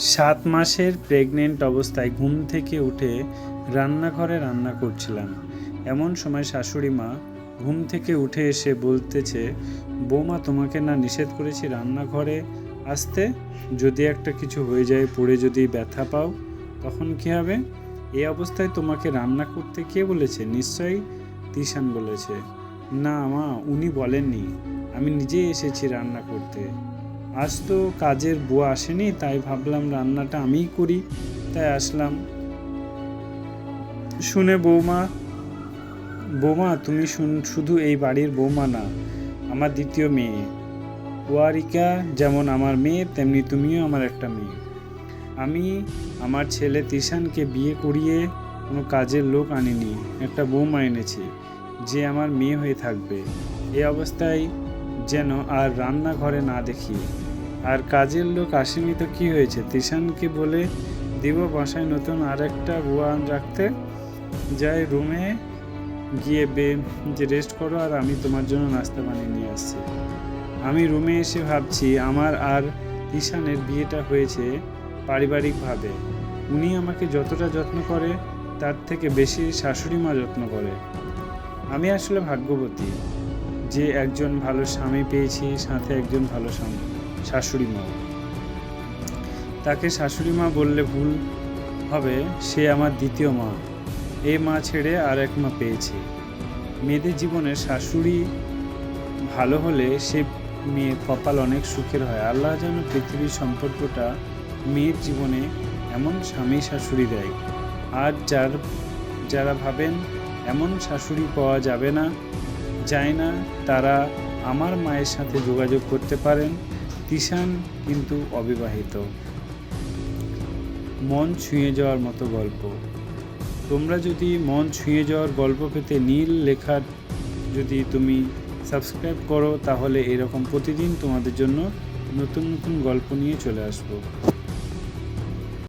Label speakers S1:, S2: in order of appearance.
S1: সাত মাসের প্রেগনেন্ট অবস্থায় ঘুম থেকে উঠে রান্নাঘরে রান্না করছিলাম। এমন সময় শাশুড়ি মা ঘুম থেকে উঠে এসে বলতেছে, বৌমা, তোমাকে না নিষেধ করেছি রান্নাঘরে আসতে। যদি একটা কিছু হয়ে যায়, পড়ে যদি ব্যথা পাও, তখন কী হবে? এই অবস্থায় তোমাকে রান্না করতে কে বলেছে? নিশ্চয়ই তিশান বলেছে। না মা, উনি বলেননি। আমি নিজেই এসেছি রান্না করতে। আজ তো কাজের বুয়া আসেনি, তাই ভাবলাম রান্নাটা আমিই করি। তাই আসলাম। শুনে বৌমা বৌমা, তুমি শুন- শুধু এই বাড়ির বৌমা না, আমার দ্বিতীয় মেয়ে। ওয়ারিকা যেমন আমার মেয়ে, তেমনি তুমিও আমার একটা মেয়ে। আমি আমার ছেলে তিশানকে বিয়ে করিয়ে কোনো কাজের লোক আনিনি, একটা বৌমা এনেছি, যে আমার মেয়ে হয়ে থাকবে। এই অবস্থায় যেন আর রান্নাঘরে না দেখি। আর কাজের লোক আসেনি তো কি হয়েছে? তিশানকে বলে দিব বাসায় নতুন আরেকটা বুয়া রাখতে। যাই রুমে গিয়ে বে যে রেস্ট করো আর আমি তোমার জন্য নাস্তা বানিয়ে নিয়ে আসছি। আমি রুমে এসে ভাবছি আমার আর ঈশানের বিয়েটা হয়েছে পারিবারিকভাবে। উনি আমাকে যতটা যত্ন করে, তার থেকে বেশি শাশুড়ি মা যত্ন করে। আমি আসলে ভাগ্যবতী। যে একজন ভালো স্বামী পেয়েছি, সাথে একজন ভালো স্বামী, শাশুড়ি মা। তাকে শাশুড়ি মা বললে ভুল হবে, সে আমার দ্বিতীয় মা। এ মা ছেড়ে আর এক মা পেয়েছি। মেয়েদের জীবনে শাশুড়ি ভালো হলে সে মেয়ের কপাল অনেক সুখের হয়। আল্লাহ যেন পৃথিবীর সম্পর্কটা মেয়ের জীবনে এমন স্বামী শাশুড়ি দেয়। আর যার, যারা ভাবেন, এমন শাশুড়ি পাওয়া যাবে না। যায় না, তারা আমার মায়ের সাথে যোগাযোগ করতে পারেন। তিশান কিন্তু অবিবাহিত। মন ছুঁয়ে যাওয়ার মতো গল্প। তোমরা যদি মন ছুঁয়ে যাওয়ার গল্প পেতে নীল লেখার যদি তুমি সাবস্ক্রাইব করো, তাহলে এরকম প্রতিদিন তোমাদের জন্য নতুন নতুন গল্প নিয়ে চলে আসব।